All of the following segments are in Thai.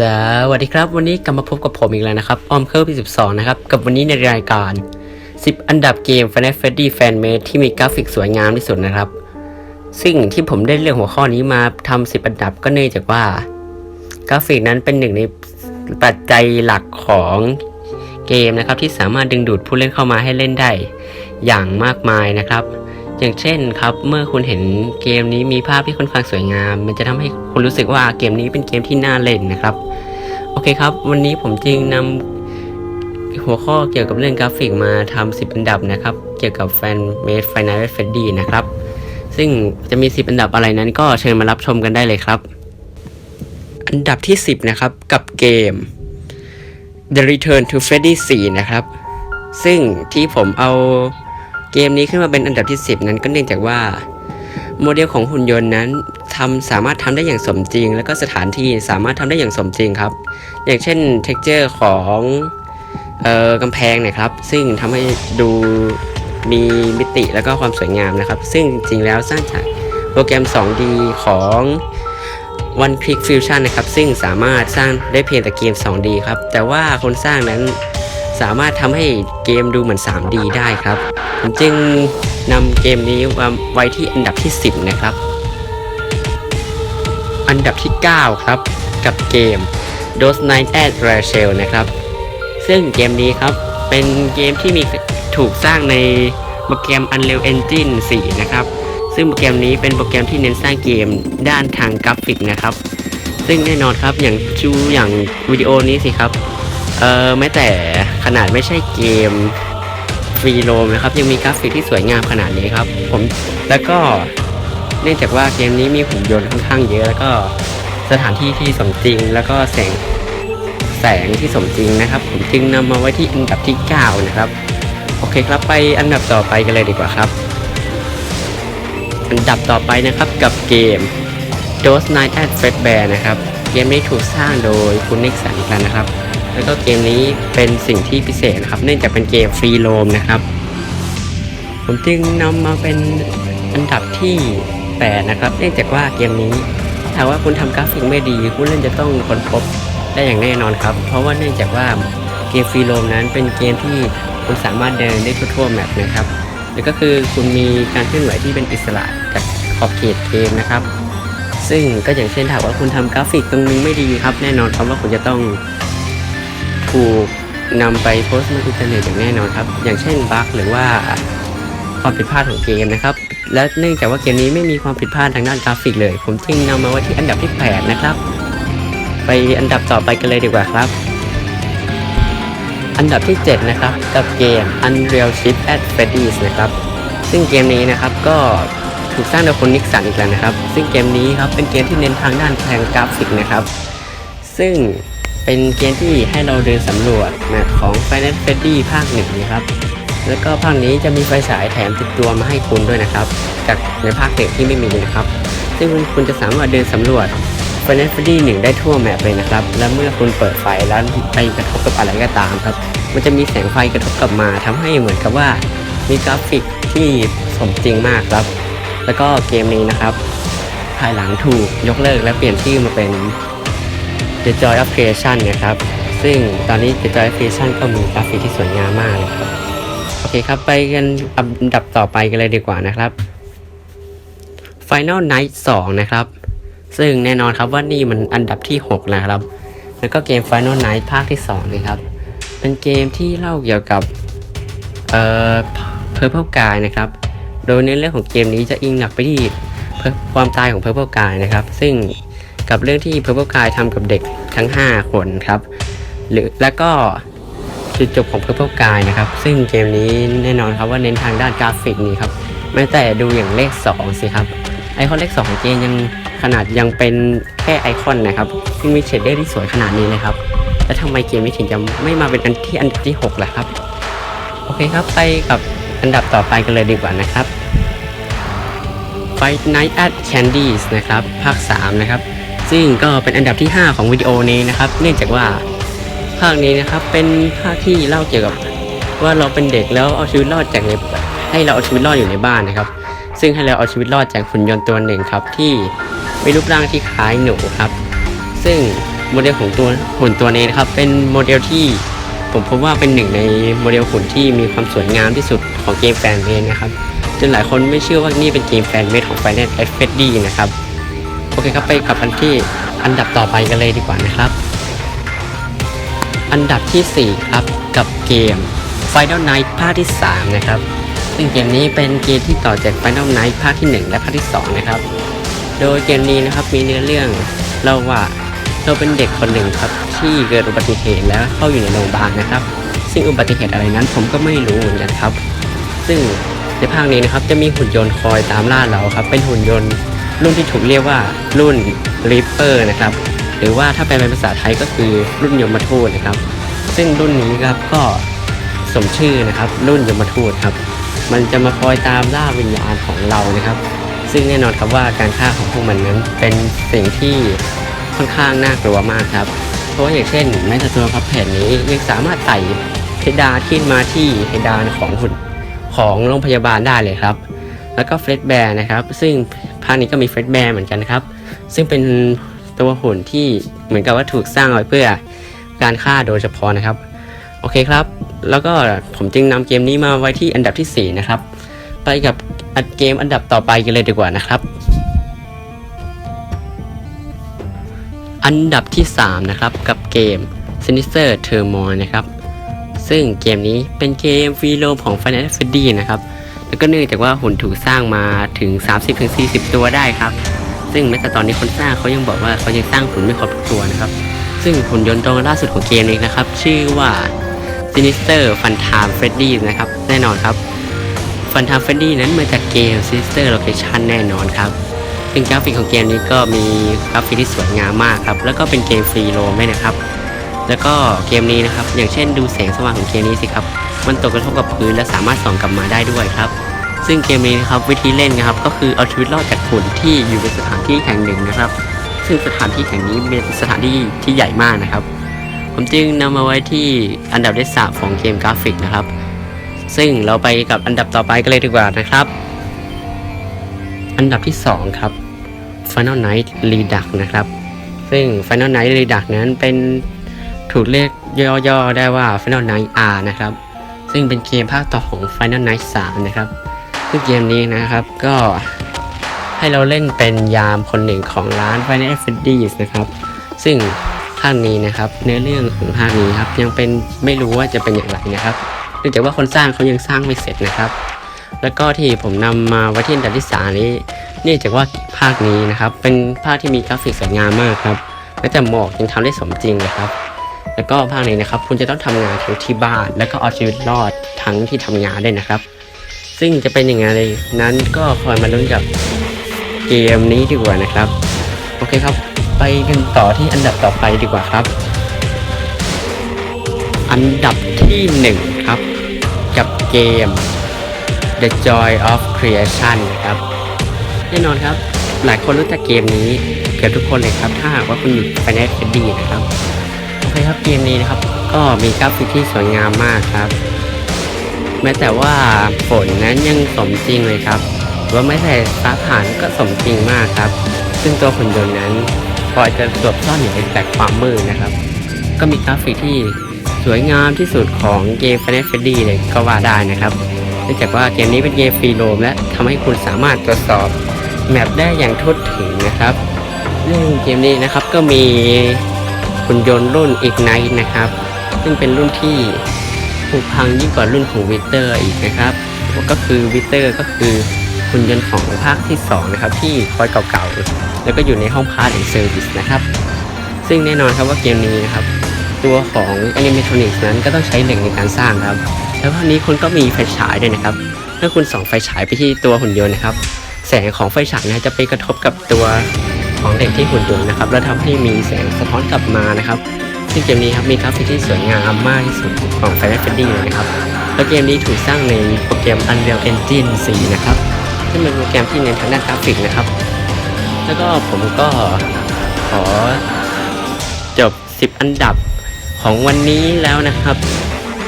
สวัสดีครับ วันนี้กลับมาพบกับผมอีกแล้วนะครับ ออมเคิร์พี่12 นะครับ กับวันนี้ในรายการ 10 อันดับเกม Final Fantasy Fanmade ที่มีกราฟิกสวยงามที่สุดนะครับ ซึ่งที่ผมได้เลือกหัวข้อนี้มาทำ10 อันดับก็เนื่องจากว่า กราฟิกนั้นเป็นหนึ่งในปัจจัยหลักของเกมนะครับ ที่สามารถดึงดูดผู้เล่นเข้ามาให้เล่นได้ อย่างมากมายนะครับ อย่างเช่นครับ เมื่อคุณเห็นเกมนี้มีภาพที่ค่อนข้างสวยงาม มันจะทำให้คุณรู้สึกว่าเกมนี้เป็นเกมที่น่าเล่นนะครับ โอเคครับ วันนี้ผมจึงนำหัวข้อเกี่ยวกับเรื่องกราฟิกมาทำ10อันดับนะครับ เกี่ยวกับแฟนเมดไฟน a l เฟดดี้นะครับ ซึ่งจะมี10อันดับอะไรนั้นก็เชิญมารับชมกันได้เลยครับ อันดับที่10นะครับกับเกม The Return to Freddy 4 นะครับ ซึ่งที่ผมเอา เกมนี้ขึ้นมาเป็นอันดับที่ 10 นั้นก็เนื่องจากว่าโมเดลของหุ่นยนต์นั้นทำสามารถทำได้อย่างสมจริง แล้วก็สถานที่สามารถทำได้อย่างสมจริงครับ อย่างเช่น t e x t อร์ของเอ่อกำแพงนะครับ ซึ่งทำให้ดูมีมิติแล้วก็ความสวยงามนะครับ ซึ่งจริงๆแล้วสร้างจากโปรแกรม 2D ของ One Click Fusion นะครับ ซึ่งสามารถสร้างได้เพียงแต่เกม 2D ครับ แต่ว่าคนสร้างนั้น สามารถทำให้เกมดูเหมือน 3D ได้ครับ ผมจึงนำเกมนี้มาไว้ที่อันดับที่ 10 นะครับ อันดับที่ 9 ครับ กับเกม Those Night at Rachel นะครับ ซึ่งเกมนี้ครับเป็นเกมที่มีถูกสร้างในโปรแกรม Unreal Engine 4 นะครับ ซึ่งโปรแกรมนี้เป็นโปรแกรมที่เน้นสร้างเกมด้านทางกราฟิกนะครับ ซึ่งแน่นอนครับอย่างชูอย่างวิดีโอนี้สิครับ เออแม้แต่ขนาดไม่ใช่เกมฟรีโรมนะครับ ยังมีกราฟิกที่สวยงามขนาดนี้ครับผมแล้วก็เนื่องจากว่าเกมนี้มีหุ่นยนต์ค่อนข้างเยอะ แล้วก็สถานที่ที่สมจริง แล้วก็แสงแสงที่สมจริงนะครับ ผมจึงนำมาไว้ที่อันดับที่ 9 นะครับ โอเคครับไปอันดับต่อไปกันเลยดีกว่าครับ อันดับต่อไปนะครับกับเกม Those Night at Fredbear นะครับ เกมนี้ถูกสร้างโดยคุณนิกสันกันนะครับ แล้วก็เกมนี้เป็นสิ่งที่พิเศษนะครับ เนื่องจากเป็นเกมฟรีโรมนะครับ ผมจึงนำมาเป็นอันดับที่8นะครับ เนื่องจากว่าเกมนี้ถ้าว่าคุณทำกราฟิกไม่ดีผู้เล่นจะต้องค้นพบได้อย่างแน่นอนครับ เพราะว่าเนื่องจากว่าเกมฟรีโรมนั้นเป็นเกมที่คุณสามารถเดินได้ทั่วๆแมปนะครับ แล้วก็คือคุณมีการเคลื่อนไหวที่เป็นอิสระจากขอบเขตเกมนะครับ ซึ่งก็อย่างเช่นถ้าว่าคุณทำกราฟิกตรงนี้ไม่ดีครับ แน่นอนครับว่าคุณจะต้อง ถูกนำไปโพสต์บนอินเทอร์เน็ตอย่างแน่นอนครับ อย่างเช่นบั๊กหรือว่าความผิดพลาดของเกมนะครับ และเนื่องจากว่าเกมนี้ไม่มีความผิดพลาดทางด้านกราฟิกเลย ผมจึงนำมาไว้ที่อันดับที่ 8 นะครับ ไปอันดับต่อไปกันเลยดีกว่าครับ อันดับที่ 7 นะครับ กับเกม Unreal Ship at Freddy's นะครับ ซึ่งเกมนี้นะครับก็ถูกสร้างโดยคนนิกสันอีกแล้วนะครับ ซึ่งเกมนี้ครับเป็นเกมที่เน้นทางด้านทางกราฟิกนะครับ ซึ่ง เป็นเกมที่ให้เราเดินสำรวจแมปของ Final Freddy ภาคหนึ่งนะครับ แล้วก็ภาคนี้จะมีไฟฉายแถมติดตัวมาให้คุณด้วยนะครับ จากในภาคเด็กที่ไม่มีนะครับ ซึ่งคุณจะสามารถเดินสำรวจ Final Freddy 1 ได้ทั่วแมปเลยนะครับ และเมื่อคุณเปิดไฟแล้วไปกระทบกับอะไรก็ตามครับ มันจะมีแสงไฟกระทบกลับมาทำให้เหมือนกับว่ามีกราฟิกที่สมจริงมากครับ แล้วก็เกมนี้นะครับ ภายหลังถูกยกเลิกและเปลี่ยนชื่อมาเป็น The Joy of Creation นะครับ ซึ่งตอนนี้ The Joy of Creation ก็มีกราฟิกที่สวยงามมากเลยครับ โอเคครับ ไปกันอันดับต่อไปกันเลยดีกว่านะครับ Final Night 2 นะครับ ซึ่งแน่นอนครับว่านี่มันอันดับที่ 6 นะครับ แล้วก็เกม Final Night ภาคที่2เลยครับ เป็นเกมที่เล่าเกี่ยวกับ เอ่อ Purple Guy นะครับ โดยในเรื่องของเกมนี้จะอิงหนักไปที่ความตายของ Purple Guy นะครับ ซึ่ง กับเรื่องที่ Purple Guy ทำกับเด็กทั้ง 5 คนครับ หรือแล้วก็จุดจบของ Purple Guy นะครับ ซึ่งเกมนี้แน่นอนครับว่าเน้นทางด้านกราฟิกนี่ครับแม้แต่ดูอย่างเลข 2 สิครับไอคอนเลข 2 ของเกมยังขนาดยังเป็นแค่ไอคอนนะครับซึ่งมีเชดเดอร์ที่สวยขนาดนี้เลยครับ แล้วทำไมเกมนี้ถึงจะไม่มาเป็นอันที่อันดับที่6ล่ะครับโอเคครับไปกับอันดับต่อไปกันเลยดีกว่านะครับ Fight Night at Candies นะครับ ภาค 3 นะครับ ซึ่งก็เป็นอันดับที่ 5 ของวิดีโอนี้นะครับ เนื่องจากว่าภาคนี้นะครับเป็นภาคที่เล่าเกี่ยวกับว่าเราเป็นเด็กแล้วเอาชีวิตรอดจากในให้เราเอาชีวิตรอดอยู่ในบ้านนะครับ ซึ่งให้เราเอาชีวิตรอดจากหุ่นยนต์ตัวหนึ่งครับ ที่มีรูปร่างที่คล้ายหนูครับ ซึ่งโมเดลของตัวหุ่นตัวนี้นะครับ เป็นโมเดลที่ผมพบว่าเป็นหนึ่งในโมเดลหุ่นที่มีความสวยงามที่สุดของเกมแฟนเมดนะครับจนหลายคนไม่เชื่อว่านี่เป็นเกมแฟนเมดของ Final f f d นะครับ โอเคครับไปกับอันที่อันดับต่อไปกันเลยดีกว่านะครับ อันดับทีสี่ 4 ครับกับเกม Final Night ภาคที่ 3 นะครับ ซึ่งเกมนี้เป็นเกมที่ต่อจาก Final Night ภาคที่ 1 และภาคที่ 2 นะครับ โดยเกมนี้นะครับมีเนื้อเรื่องเล่าว่าเราเป็นเด็กคนหนึ่งครับที่เกิดอุบัติเหตุแล้วเข้าอยู่ในโรงพยาบาลนะครับ ซึ่งอุบัติเหตุอะไรนั้นผมก็ไม่รู้เหมือนกันครับ ซึ่งในภาคนี้นะครับจะมีหุ่นยนต์คอยตามล่าเราครับ เป็นหุ่นยนต์ รุ่นที่ถูกเรียกว่ารุ่น Reaper นะครับ หรือว่าถ้าแปลเป็นภาษาไทยก็คือรุ่นยมทูตนะครับ ซึ่งรุ่นนี้ครับก็สมชื่อนะครับ รุ่นยมทูตครับ มันจะมาคอยตามล่าวิญญาณของเรานะครับ ซึ่งแน่นอนครับว่าการฆ่าของพวกมันนั้นเป็นสิ่งที่ค่อนข้างน่ากลัวมากครับเพราะว่าอย่างเช่นแม้แต่ตัวพับแผ่นนี้ยังสามารถไต่เพดานขึ้นมาที่เพดานของหุ่นของโรงพยาบาลได้เลยครับ แล้วก็เฟรดแบร์นะครับ ซึ่งภาคนี้ก็มีเฟรดแบร์เหมือนกันครับ ซึ่งเป็นตัวหุ่นที่เหมือนกับว่าถูกสร้างไว้เพื่อการฆ่าโดยเฉพาะนะครับ โอเคครับ แล้วก็ผมจึงนำเกมนี้มาไว้ที่อันดับที่ 4 นะครับ ไปกับอัดเกมอันดับต่อไปกันเลยดีกว่านะครับ อันดับที่ 3 นะครับ กับเกม Sinister t u r m o i นะครับ ซึ่งเกมนี้เป็นเกมฟรีโรมของ Final Fantasy นะครับ แล้วก็เนื่องจากว่าหุ่นถูกสร้างมาถึง 30-40 ตัวได้ครับ ซึ่งแม้แต่ตอนนี้คนสร้างเขายังบอกว่าเขายังสร้างหุ่นไม่ครบทุกตัวนะครับ ซึ่งหุ่นยนต์ตัวล่าสุดของเกมนี้นะครับ ชื่อว่า Sinister Phantom Freddy นะครับ แน่นอนครับ Phantom Freddy นั้นมาจากเกม Sinister Location แน่นอนครับซึ่งกราฟิกของเกมนี้ก็มีกราฟิกที่สวยงามมากครับ แล้วก็เป็นเกมฟรีโรมด้วยนะครับ แล้วก็เกมนี้นะครับ อย่างเช่นดูแสงสว่างของเกมนี้สิครับ มันตกกระทบกับพื้นและสามารถส่องกลับมาได้ด้วยครับ ซึ่งเกมนี้นะครับวิธีเล่นนะครับก็คือเอาชีวิตรอดจากหุ่นที่อยู่ในสถานที่แห่งหนึ่งนะครับ ซึ่งสถานที่แห่งนี้เป็นสถานที่ที่ใหญ่มากนะครับ ผมจึงนำมาไว้ที่อันดับที่สามของเกมกราฟิกนะครับ ซึ่งเราไปกับอันดับต่อไปกันเลยดีกว่านะครับ อันดับที่สองครับ Final Night Redux นะครับ ซึ่ง Final Night Redux นั้นเป็นถูกเรียกย่อๆได้ว่า Final Night R นะครับ ซึ่งเป็นเกมภาคต่อของ Final Night 3 นะครับซึ่งเกมนี้นะครับก็ให้เราเล่นเป็นยามคนหนึ่งของร้าน Final Fantasy นะครับ ซึ่งภาคนี้นะครับเนื้อเรื่องของภาคนี้ครับยังเป็นไม่รู้ว่าจะเป็นอย่างไรนะครับเนื่องจากว่าคนสร้างเขายังสร้างไม่เสร็จนะครับ แล้วก็ที่ผมนำมาไว้ที่อันดับที่สานี้เนื่องจากว่าภาคนี้นะครับ เป็นภาคที่มีกราฟิกสวยงามมากครับและแต่หมอกยังทำได้สมจริงเลยครับ แล้วก็ภาคนี้นะครับ คุณจะต้องทำงานทั้งที่บ้าน แล้วก็เอาชีวิตรอดทั้งที่ทำงานด้วยนะครับ ซึ่งจะเป็นยังไงนั้นก็คอยมาลุ้นกับเกมนี้ดีกว่านะครับ โอเคครับ ไปกันต่อที่อันดับต่อไปดีกว่าครับ อันดับที่หนึ่งครับ กับเกม The Joy of Creation นะครับแน่นอนครับ หลายคนรู้จักเกมนี้เกือบทุกคนเลยครับ ถ้าหากว่าคุณอยู่ Final Fantasy นะครับ โอเคครับเกมนี้นะครับ ก็มีกราฟิกที่สวยงามมากครับ แม้แต่ว่าฝนนั้นยังสมจริงเลยครับหรือว่าไม่แต่ฟ้าผ่านก็สมจริงมากครับ ซึ่งตัวหุ่นยนต์นั้นคอจะหลบซ่อนอยู่ในแสงความมืดนะครับ ก็มีกราฟิกที่สวยงามที่สุดของเกม Final Fantasy เลยก็ว่าได้นะครับเนื่องจากว่าเกมนี้เป็นเกมฟรีโรมและทำให้คุณสามารถตรวจสอบแมปได้อย่างทั่วถึงนะครับ เรื่องเกมนี้นะครับก็มี หุ่นยนต์รุ่น Ignite นะครับ ซึ่งเป็นรุ่นที่ผุพังยิ่งกว่ารุ่นของวิเตอร์อีกนะครับ ก็คือวิเตอร์ก็คือหุ่นยนต์ของภาคที่ 2 นะครับ ที่คอยเก่าๆ แล้วก็อยู่ในห้องพาร์ทแอเซอร์วิสนะครับ ซึ่งแน่นอนครับว่าเกมนี้นะครับ ตัวของ Animatronics นั้นก็ต้องใช้เหล็กในการสร้างครับ แล้วคราวนี้คุณก็มีไฟฉายด้วยนะครับเมื่อคุณส่องไฟฉายไปที่ตัวหุ่นยนต์นะครับ แสงของไฟฉายนะจะไปกระทบกับตัว ของเหล็กที่หุ่นยนต์นะครับ แล้วทำให้มีแสงสะท้อนกลับมานะครับ ซึ่งเกมนี้ครับมีกราฟิกที่สวยงามมากที่สุดของ Final Fantasy เลยนะครับแล้วเกมนี้ถูกสร้างในโปรแกรม Unreal Engine 4 นะครับซึ่งเป็นโปรแกรมที่เน้นทางด้านกราฟิกนะครับ แล้วก็ผมก็ขอจบ 10 อันดับของวันนี้แล้วนะครับ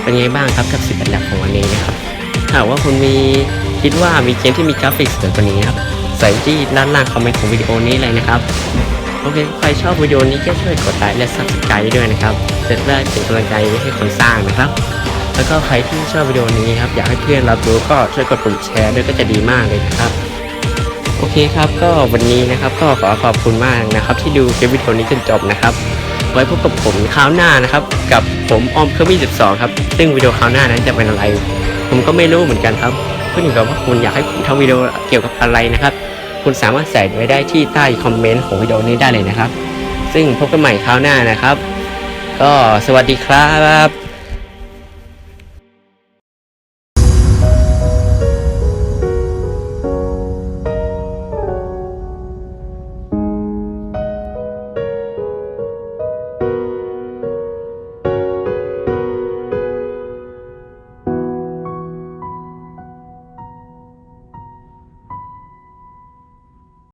เป็นไงบ้างครับกับ 10 อันดับของวันนี้นะครับถ้าว่าคุณมีคิดว่ามีเกมที่มีกราฟิกสวยกว่านี้ครับ ใส่ที่ด้านล่างคอมเมนต์ของวิดีโอนี้เลยนะครับ โอเค ใครชอบวิดีโอนี้ก็ช่วยกดไลค์และ subscribe ด้วยนะครับจะได้เป็นกำลังใจให้คนสร้างนะครับ แล้วก็ใครที่ชอบวิดีโอนี้ครับอยากให้เพื่อนรับรู้ก็ช่วยกดปุ่มแชร์ด้วยก็จะดีมากเลยนะครับ โอเคครับก็วันนี้นะครับก็ขอขอบคุณมากนะครับ ที่ดูคลิปวิดีโอนี้จนจบนะครับไว้พบกับผมคราวหน้านะครับ กับผมออมเคอร์บี้12 ครับ ซึ่งวิดีโอคราวหน้านั้นจะเป็นอะไร ผมก็ไม่รู้เหมือนกันครับ ขึ้นอยู่กับว่าคุณอยากให้ผมทำวิดีโอเกี่ยวกับอะไรนะครับ คุณสามารถใส่ไว้ได้ที่ใต้คอมเมนต์ของวิดีโอนี้ได้เลยนะครับ ซึ่งพบกันใหม่คราวหน้านะครับ ก็สวัสดีครับ